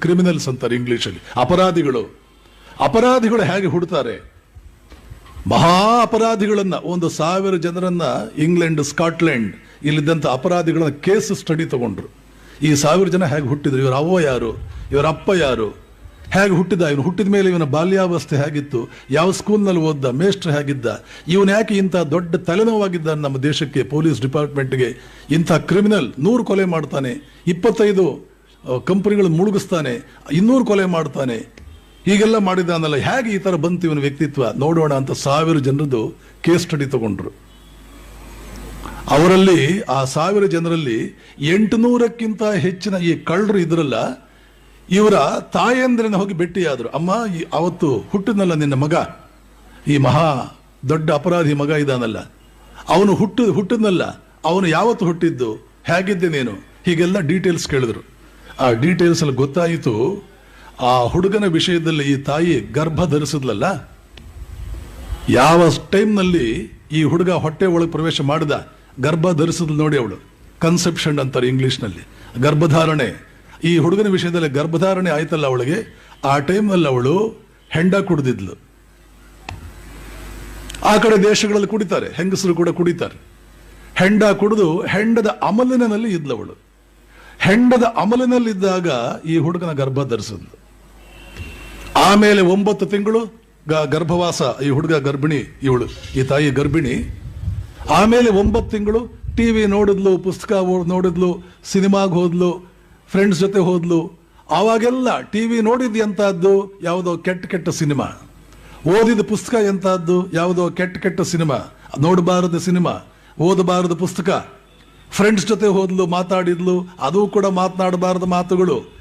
Criminals ಅಂತಾರೆ ಇಂಗ್ಲಿಷಲ್ಲಿ ಅಪರಾಧಿಗಳು. ಅಪರಾಧಿಗಳು ಹೇಗೆ ಹುಡ್ತಾರೆ? ಮಹಾ ಅಪರಾಧಿಗಳನ್ನ, ಒಂದು ಸಾವಿರ ಜನರನ್ನ ಇಂಗ್ಲೆಂಡ್ ಸ್ಕಾಟ್ಲೆಂಡ್ ಇಲ್ಲಿದ್ದಂಥ ಅಪರಾಧಿಗಳನ್ನ ಕೇಸ್ ಸ್ಟಡಿ ತಗೊಂಡ್ರು. ಈ ಸಾವಿರ ಜನ ಹೇಗೆ ಹುಟ್ಟಿದ್ರು? ಇವರ ಅವ್ವ ಯಾರು? ಇವರ ಅಪ್ಪ ಯಾರು? ಹೇಗೆ ಹುಟ್ಟಿದ? ಇವನು ಹುಟ್ಟಿದ ಮೇಲೆ ಇವನ ಬಾಲ್ಯಾವಸ್ಥೆ ಹೇಗಿತ್ತು? ಯಾವ ಸ್ಕೂಲ್ನಲ್ಲಿ ಓದ್ದ? ಮೇಸ್ಟ್ರ್ ಹೇಗಿದ್ದ? ಇವನು ಯಾಕೆ ಇಂಥ ದೊಡ್ಡ ತಲೆನೋವಾಗಿದ್ದ ನಮ್ಮ ದೇಶಕ್ಕೆ? ಪೊಲೀಸ್ ಡಿಪಾರ್ಟ್ಮೆಂಟ್ಗೆ ಇಂಥ ಕ್ರಿಮಿನಲ್ ನೂರು ಕೊಲೆ ಮಾಡ್ತಾನೆ. ಇಪ್ಪತ್ತೈದು ಕಂಪನಿಗಳು ಮುಳುಗಿಸ್ತಾನೆ, ಇನ್ನೂರು ಕೊಲೆ ಮಾಡ್ತಾನೆ. ಹೀಗೆಲ್ಲ ಮಾಡಿದಾನಲ್ಲ ಹೇಗೆ ಈ ಥರ ಬಂತು ಇವನ ವ್ಯಕ್ತಿತ್ವ? ನೋಡೋಣ ಅಂತ ಸಾವಿರ ಜನರದ್ದು ಕೇಸ್ ಸ್ಟಡಿ ತಗೊಂಡ್ರು. ಅವರಲ್ಲಿ, ಆ ಸಾವಿರ ಜನರಲ್ಲಿ ಎಂಟುನೂರಕ್ಕಿಂತ ಹೆಚ್ಚಿನ ಈ ಕಳ್ಳರು ಇದ್ರಲ್ಲ, ಇವರ ತಾಯಂದ್ರನ್ನ ಹೋಗಿ ಭೇಟಿಯಾದರು. ಅಮ್ಮ, ಈ ಅವತ್ತು ಹುಟ್ಟಿದ್ನಲ್ಲ ನಿನ್ನ ಮಗ? ಈ ಮಹಾ ದೊಡ್ಡ ಅಪರಾಧಿ ಮಗ ಇದಾನಲ್ಲ. ಅವನು ಹುಟ್ಟು, ಹುಟ್ಟಿದ್ನಲ್ಲ. ಅವನು ಯಾವತ್ತು ಹುಟ್ಟಿದ್ದು? ಹೇಗಿದ್ದೆ ನೀನು? ಹೀಗೆಲ್ಲ ಡೀಟೇಲ್ಸ್ ಕೇಳಿದ್ರು. ಆ ಡೀಟೇಲ್ಸ್ ಅಲ್ಲಿ ಗೊತ್ತಾಯಿತು, ಆ ಹುಡುಗನ ವಿಷಯದಲ್ಲಿ ಈ ತಾಯಿ ಗರ್ಭ ಧರಿಸಿದ್ಲಲ್ಲ ಯಾವ ಟೈಮ್ನಲ್ಲಿ ಈ ಹುಡುಗ ಹೊಟ್ಟೆ ಒಳಗೆ ಪ್ರವೇಶ ಮಾಡಿದ? ಗರ್ಭ ಧರಿಸಿದ್ಲು ನೋಡಿ ಅವಳು. ಕನ್ಸೆಪ್ಷನ್ ಅಂತಾರೆ ಇಂಗ್ಲೀಷ್ನಲ್ಲಿ. ಗರ್ಭಧಾರಣೆ. ಈ ಹುಡುಗನ ವಿಷಯದಲ್ಲಿ ಗರ್ಭಧಾರಣೆ ಆಯ್ತಲ್ಲ ಅವಳಿಗೆ? ಆ ಟೈಮ್ನಲ್ಲಿ ಅವಳು ಹೆಂಡ ಕುಡಿದಿದ್ಲು. ಆ ಕಡೆ ದೇಶಗಳಲ್ಲಿ ಕುಡಿತಾರೆ, ಹೆಂಗಸರು ಕೂಡ ಕುಡಿತಾರೆ. ಹೆಂಡ ಕುಡಿದು ಹೆಂಡದ ಅಮಲಿನಲ್ಲಿ ಇದ್ಲವಳು ಹೆಂಡದ ಅಮಲಿನಲ್ಲಿದ್ದಾಗ ಈ ಹುಡುಗನ ಗರ್ಭ ಧರಿಸಿದ್ದು ಆಮೇಲೆ ಒಂಬತ್ತು ತಿಂಗಳು ಗರ್ಭವಾಸ ಈ ಹುಡುಗ ಗರ್ಭಿಣಿ, ಇವಳು, ಈ ತಾಯಿ ಗರ್ಭಿಣಿ. ಆಮೇಲೆ ಒಂಬತ್ತು ತಿಂಗಳು ಟಿ ವಿ ನೋಡಿದ್ಲು, ಪುಸ್ತಕ ನೋಡಿದ್ಲು, ಸಿನಿಮಾಗೆ ಹೋದ್ಲು, ಫ್ರೆಂಡ್ಸ್ ಜೊತೆ ಹೋದ್ಲು. ಆವಾಗೆಲ್ಲ ಟಿವಿ ನೋಡಿದ್ದು ಎಂತಹದ್ದು ಯಾವುದೋ ಕೆಟ್ಟ ಕೆಟ್ಟ ಸಿನಿಮಾ. ಓದಿದ ಪುಸ್ತಕ ಎಂತಹದ್ದು ಯಾವುದೋ ಕೆಟ್ಟ ಕೆಟ್ಟ ಸಿನಿಮಾ. ನೋಡಬಾರದ ಸಿನಿಮಾ, ಓದಬಾರದ ಪುಸ್ತಕ. ಫ್ರೆಂಡ್ಸ್ ಜೊತೆ ಹೋದ್ಲು, ಮಾತಾಡಿದ್ಲು, ಅದು ಕೂಡ ಮಾತನಾಡಬಾರದ ಮಾತುಗಳು.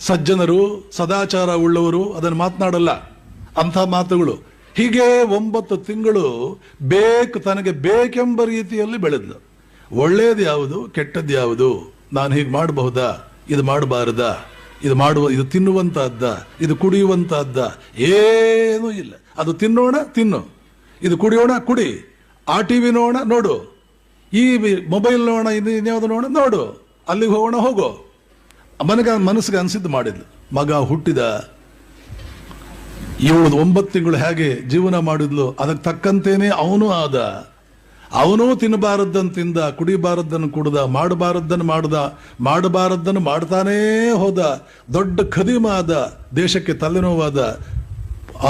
ಸಜ್ಜನರು, ಸದಾಚಾರ ಉಳ್ಳವರು ಅದನ್ನು ಮಾತನಾಡಲ್ಲ, ಅಂಥ ಮಾತುಗಳು. ಹೀಗೆ ಒಂಬತ್ತು ತಿಂಗಳು ಬೇಕು, ತನಗೆ ಬೇಕೆಂಬ ರೀತಿಯಲ್ಲಿ ಬೆಳೆದ್ಲು. ಒಳ್ಳೆಯದು ಯಾವುದು, ಕೆಟ್ಟದ್ದು ಯಾವುದು? ನಾನು ಹೀಗೆ ಮಾಡಬಹುದಾ? ಇದು ಮಾಡಬಾರದ? ಇದು ಮಾಡುವ, ಇದು ತಿನ್ನುವಂತಹದ್ದ, ಇದು ಕುಡಿಯುವಂತಹದ್ದ? ಏನೂ ಇಲ್ಲ. ಅದು ತಿನ್ನೋಣ, ತಿನ್ನು. ಇದು ಕುಡಿಯೋಣ, ಕುಡಿ. ಆ ಟಿವಿ ನೋಡೋಣ ನೋಡು. ಈ ಮೊಬೈಲ್ ನೋಡೋಣ ಇದು ಇನ್ಯಾವುದು ನೋಡೋಣ ನೋಡು, ಅಲ್ಲಿಗೆ ಹೋಗೋಣ ಹೋಗೋ. ಮನಗ ಮನಸ್ಸಿಗೆ ಅನಿಸಿದ್ದು ಮಾಡಿದ್ಲು. ಮಗ ಹುಟ್ಟಿದ ಇವಳು ಒಂಬತ್ತು ತಿಂಗಳು ಹೇಗೆ ಜೀವನ ಮಾಡಿದ್ಲು, ಅದಕ್ಕೆ ತಕ್ಕಂತೇನೆ ಅವನು ಆದ. ಅವನೂ ತಿನ್ನಬಾರದ್ದನ್ನು ತಿಂದ, ಕುಡಿಬಾರದ್ದನ್ನು ಕುಡ್ದ, ಮಾಡಬಾರದ್ದನ್ನು ಮಾಡ್ದ, ಮಾಡಬಾರದ್ದನ್ನು ಮಾಡ್ತಾನೇ ಹೋದ. ದೊಡ್ಡ ಖದೀಮ ಆದ, ದೇಶಕ್ಕೆ ತಲೆನೋವಾದ.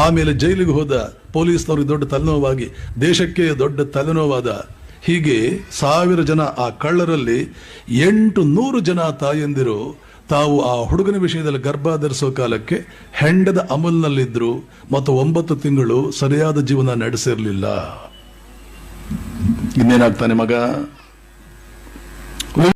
ಆಮೇಲೆ ಜೈಲಿಗೆ ಹೋದ, ಪೊಲೀಸ್ನವ್ರಿಗೆ ದೊಡ್ಡ ತಲೆನೋವಾಗಿ, ದೇಶಕ್ಕೆ ದೊಡ್ಡ ತಲೆನೋವಾದ. ಹೀಗೆ ಸಾವಿರ ಜನ ಆ ಕಳ್ಳರಲ್ಲಿ ಎಂಟು ನೂರು ಜನ ತಾಯಂದಿರು ತಾವು ಆ ಹುಡುಗನ ವಿಷಯದಲ್ಲಿ ಗರ್ಭ ಧರಿಸೋ ಕಾಲಕ್ಕೆ ಹೆಂಡದ ಅಮಲ್ನಲ್ಲಿದ್ದರು ಮತ್ತು ಒಂಬತ್ತು ತಿಂಗಳು ಸರಿಯಾದ ಜೀವನ ನಡೆಸಿರಲಿಲ್ಲ. ಇನ್ನೇನಾಗ್ತಾನೆ ಮಗ?